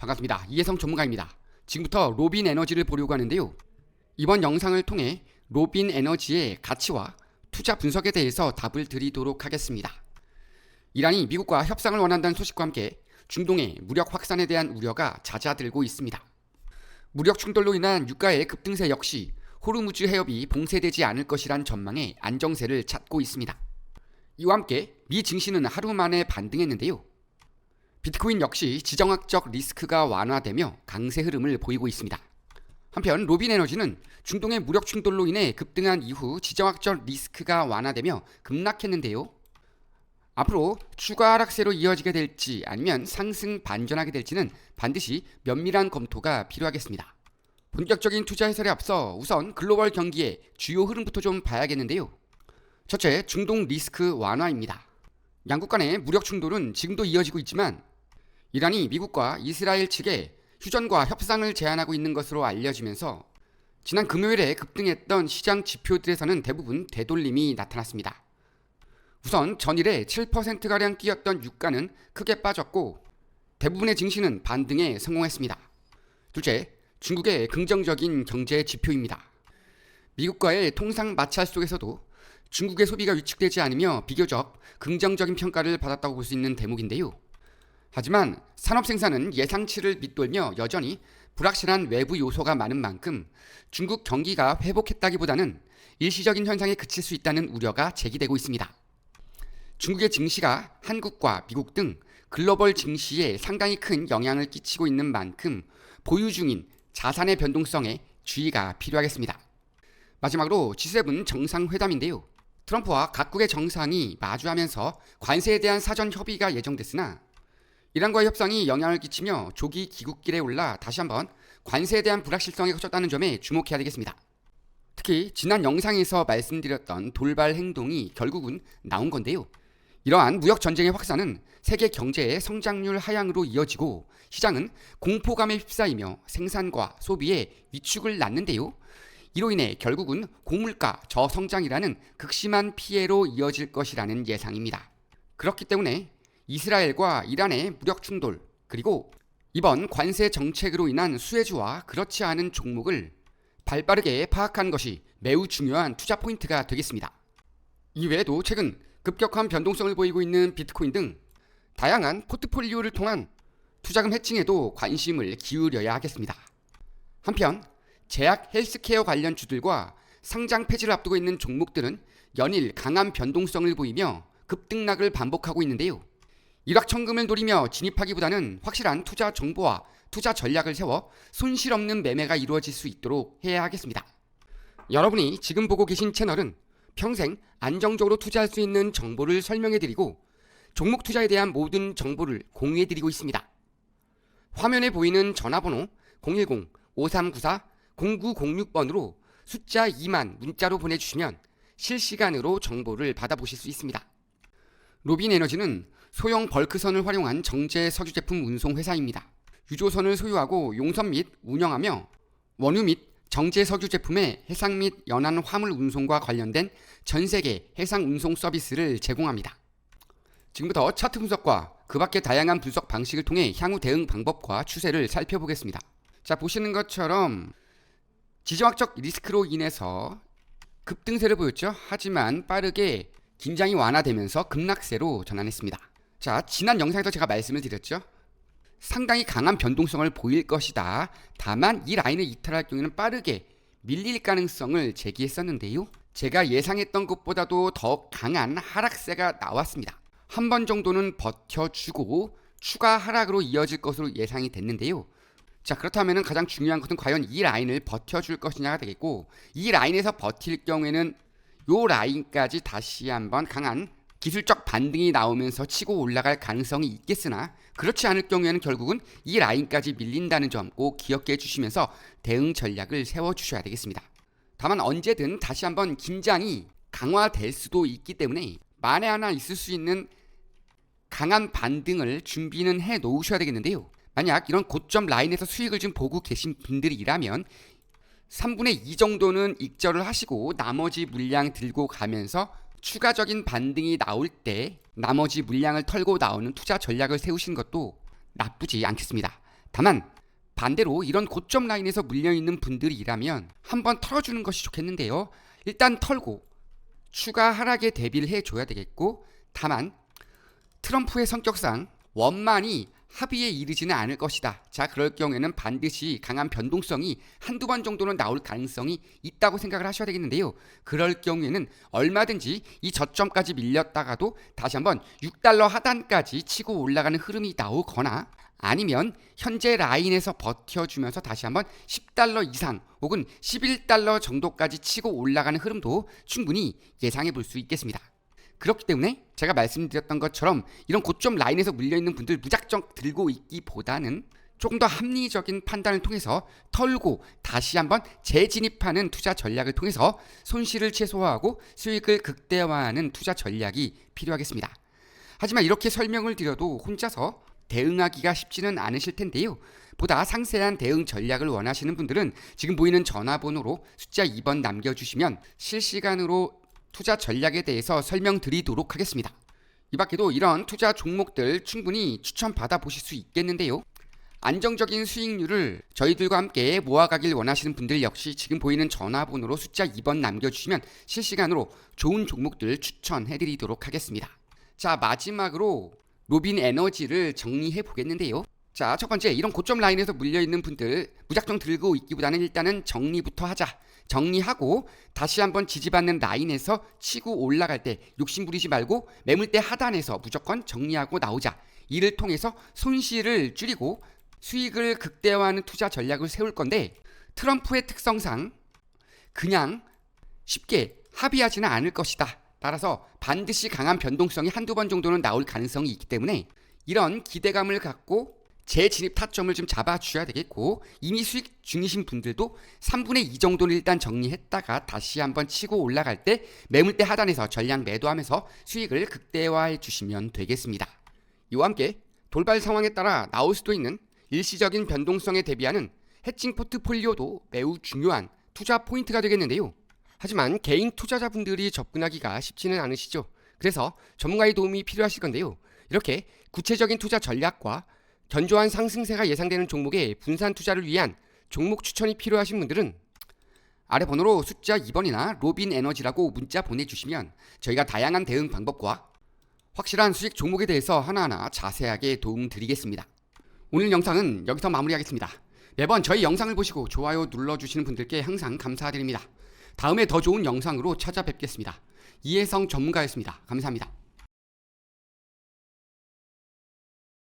반갑습니다. 이혜성 전문가입니다. 지금부터 로빈 에너지를 보려고 하는데요. 이번 영상을 통해 로빈 에너지의 가치와 투자 분석에 대해서 답을 드리도록 하겠습니다. 이란이 미국과 협상을 원한다는 소식과 함께 중동의 무력 확산에 대한 우려가 잦아들고 있습니다. 무력 충돌로 인한 유가의 급등세 역시 호르무즈 해협이 봉쇄되지 않을 것이란 전망에 안정세를 찾고 있습니다. 이와 함께 미 증시는 하루 만에 반등했는데요. 비트코인 역시 지정학적 리스크가 완화되며 강세 흐름을 보이고 있습니다. 한편 로빈 에너지는 중동의 무력 충돌로 인해 급등한 이후 지정학적 리스크가 완화되며 급락했는데요. 앞으로 추가 하락세로 이어지게 될지 아니면 상승 반전하게 될지는 반드시 면밀한 검토가 필요하겠습니다. 본격적인 투자 해설에 앞서 우선 글로벌 경기의 주요 흐름부터 좀 봐야겠는데요. 첫째, 중동 리스크 완화입니다. 양국 간의 무력 충돌은 지금도 이어지고 있지만 이란이 미국과 이스라엘 측에 휴전과 협상을 제안하고 있는 것으로 알려지면서 지난 금요일에 급등했던 시장 지표들에서는 대부분 되돌림이 나타났습니다. 우선 전일에 7%가량 뛰었던 유가는 크게 빠졌고 대부분의 증시는 반등에 성공했습니다. 둘째, 중국의 긍정적인 경제 지표입니다. 미국과의 통상 마찰 속에서도 중국의 소비가 위축되지 않으며 비교적 긍정적인 평가를 받았다고 볼 수 있는 대목인데요. 하지만 산업 생산은 예상치를 밑돌며 여전히 불확실한 외부 요소가 많은 만큼 중국 경기가 회복했다기보다는 일시적인 현상에 그칠 수 있다는 우려가 제기되고 있습니다. 중국의 증시가 한국과 미국 등 글로벌 증시에 상당히 큰 영향을 끼치고 있는 만큼 보유 중인 자산의 변동성에 주의가 필요하겠습니다. 마지막으로 G7 정상회담인데요. 트럼프와 각국의 정상이 마주하면서 관세에 대한 사전 협의가 예정됐으나 이란과의 협상이 영향을 끼치며 조기 기국길에 올라 다시 한번 관세에 대한 불확실성에 커졌다는 점에 주목해야 되겠습니다. 특히 지난 영상에서 말씀드렸던 돌발 행동이 결국은 나온 건데요. 이러한 무역 전쟁의 확산은 세계 경제의 성장률 하향으로 이어지고 시장은 공포감에 휩싸이며 생산과 소비에 위축을 낳는데요. 이로 인해 결국은 고물가 저성장이라는 극심한 피해로 이어질 것이라는 예상입니다. 그렇기 때문에 이스라엘과 이란의 무력 충돌 그리고 이번 관세 정책으로 인한 수혜주와 그렇지 않은 종목을 발빠르게 파악하는 것이 매우 중요한 투자 포인트가 되겠습니다. 이외에도 최근 급격한 변동성을 보이고 있는 비트코인 등 다양한 포트폴리오를 통한 투자금 해칭에도 관심을 기울여야 하겠습니다. 한편 제약 헬스케어 관련 주들과 상장 폐지를 앞두고 있는 종목들은 연일 강한 변동성을 보이며 급등락을 반복하고 있는데요. 일확천금을 노리며 진입하기보다는 확실한 투자 정보와 투자 전략을 세워 손실 없는 매매가 이루어질 수 있도록 해야 하겠습니다. 여러분이 지금 보고 계신 채널은 평생 안정적으로 투자할 수 있는 정보를 설명해드리고 종목 투자에 대한 모든 정보를 공유해드리고 있습니다. 화면에 보이는 전화번호 010-5394-0906번으로 숫자 2만 문자로 보내주시면 실시간으로 정보를 받아보실 수 있습니다. 로빈 에너지는 소형 벌크선을 활용한 정제 석유 제품 운송 회사입니다. 유조선을 소유하고 용선 및 운영하며 원유 및 정제 석유 제품의 해상 및 연안 화물 운송과 관련된 전 세계 해상 운송 서비스를 제공합니다. 지금부터 차트 분석과 그 밖의 다양한 분석 방식을 통해 향후 대응 방법과 추세를 살펴보겠습니다. 자, 보시는 것처럼 지정학적 리스크로 인해서 급등세를 보였죠. 하지만 빠르게 긴장이 완화되면서 급락세로 전환했습니다. 자, 지난 영상에서 제가 말씀을 드렸죠. 상당히 강한 변동성을 보일 것이다. 다만 이 라인을 이탈할 경우에는 빠르게 밀릴 가능성을 제기했었는데요. 제가 예상했던 것보다도 더 강한 하락세가 나왔습니다. 한 번 정도는 버텨주고 추가 하락으로 이어질 것으로 예상이 됐는데요. 자, 그렇다면 가장 중요한 것은 과연 이 라인을 버텨줄 것이냐가 되겠고, 이 라인에서 버틸 경우에는 요 라인까지 다시 한번 강한 기술적 반등이 나오면서 치고 올라갈 가능성이 있겠으나 그렇지 않을 경우에는 결국은 이 라인까지 밀린다는 점 꼭 기억해 주시면서 대응 전략을 세워 주셔야 되겠습니다. 다만 언제든 다시 한번 긴장이 강화될 수도 있기 때문에 만에 하나 있을 수 있는 강한 반등을 준비는 해 놓으셔야 되겠는데요. 만약 이런 고점 라인에서 수익을 좀 보고 계신 분들이라면 3분의 2 정도는 익절을 하시고 나머지 물량 들고 가면서 추가적인 반등이 나올 때 나머지 물량을 털고 나오는 투자 전략을 세우신 것도 나쁘지 않겠습니다. 다만 반대로 이런 고점 라인에서 물려 있는 분들이라면 한번 털어주는 것이 좋겠는데요. 일단 털고 추가 하락에 대비를 해줘야 되겠고 다만 트럼프의 성격상 원만히 합의에 이르지는 않을 것이다. 자, 그럴 경우에는 반드시 강한 변동성이 한두 번 정도는 나올 가능성이 있다고 생각을 하셔야 되겠는데요. 그럴 경우에는 얼마든지 이 저점까지 밀렸다가도 다시 한번 6달러 하단까지 치고 올라가는 흐름이 나오거나 아니면 현재 라인에서 버텨주면서 다시 한번 10달러 이상 혹은 11달러 정도까지 치고 올라가는 흐름도 충분히 예상해 볼 수 있겠습니다. 그렇기 때문에 제가 말씀드렸던 것처럼 이런 고점 라인에서 물려 있는 분들 무작정 들고 있기보다는 조금 더 합리적인 판단을 통해서 털고 다시 한번 재진입하는 투자 전략을 통해서 손실을 최소화하고 수익을 극대화하는 투자 전략이 필요하겠습니다. 하지만 이렇게 설명을 드려도 혼자서 대응하기가 쉽지는 않으실 텐데요. 보다 상세한 대응 전략을 원하시는 분들은 지금 보이는 전화번호로 숫자 2번 남겨주시면 실시간으로 투자 전략에 대해서 설명드리도록 하겠습니다. 이 밖에도 이런 투자 종목들 충분히 추천받아 보실 수 있겠는데요. 안정적인 수익률을 저희들과 함께 모아가길 원하시는 분들 역시 지금 보이는 전화번호로 숫자 2번 남겨주시면 실시간으로 좋은 종목들 추천해드리도록 하겠습니다. 자, 마지막으로 로빈 에너지를 정리해 보겠는데요. 자, 첫 번째, 이런 고점 라인에서 물려있는 분들 무작정 들고 있기보다는 일단은 정리부터 하자. 정리하고 다시 한번 지지받는 라인에서 치고 올라갈 때 욕심 부리지 말고 매물대 하단에서 무조건 정리하고 나오자. 이를 통해서 손실을 줄이고 수익을 극대화하는 투자 전략을 세울 건데 트럼프의 특성상 그냥 쉽게 합의하지는 않을 것이다. 따라서 반드시 강한 변동성이 한두 번 정도는 나올 가능성이 있기 때문에 이런 기대감을 갖고 재진입 타점을 좀 잡아주셔야 되겠고 이미 수익 중이신 분들도 3분의 2 정도는 일단 정리했다가 다시 한번 치고 올라갈 때 매물대 하단에서 전량 매도하면서 수익을 극대화해 주시면 되겠습니다. 이와 함께 돌발 상황에 따라 나올 수도 있는 일시적인 변동성에 대비하는 해칭 포트폴리오도 매우 중요한 투자 포인트가 되겠는데요. 하지만 개인 투자자분들이 접근하기가 쉽지는 않으시죠. 그래서 전문가의 도움이 필요하실 건데요. 이렇게 구체적인 투자 전략과 견조한 상승세가 예상되는 종목에 분산 투자를 위한 종목 추천이 필요하신 분들은 아래 번호로 숫자 2번이나 로빈 에너지라고 문자 보내주시면 저희가 다양한 대응 방법과 확실한 수익 종목에 대해서 하나하나 자세하게 도움 드리겠습니다. 오늘 영상은 여기서 마무리하겠습니다. 매번 저희 영상을 보시고 좋아요 눌러주시는 분들께 항상 감사드립니다. 다음에 더 좋은 영상으로 찾아뵙겠습니다. 이혜성 전문가였습니다. 감사합니다.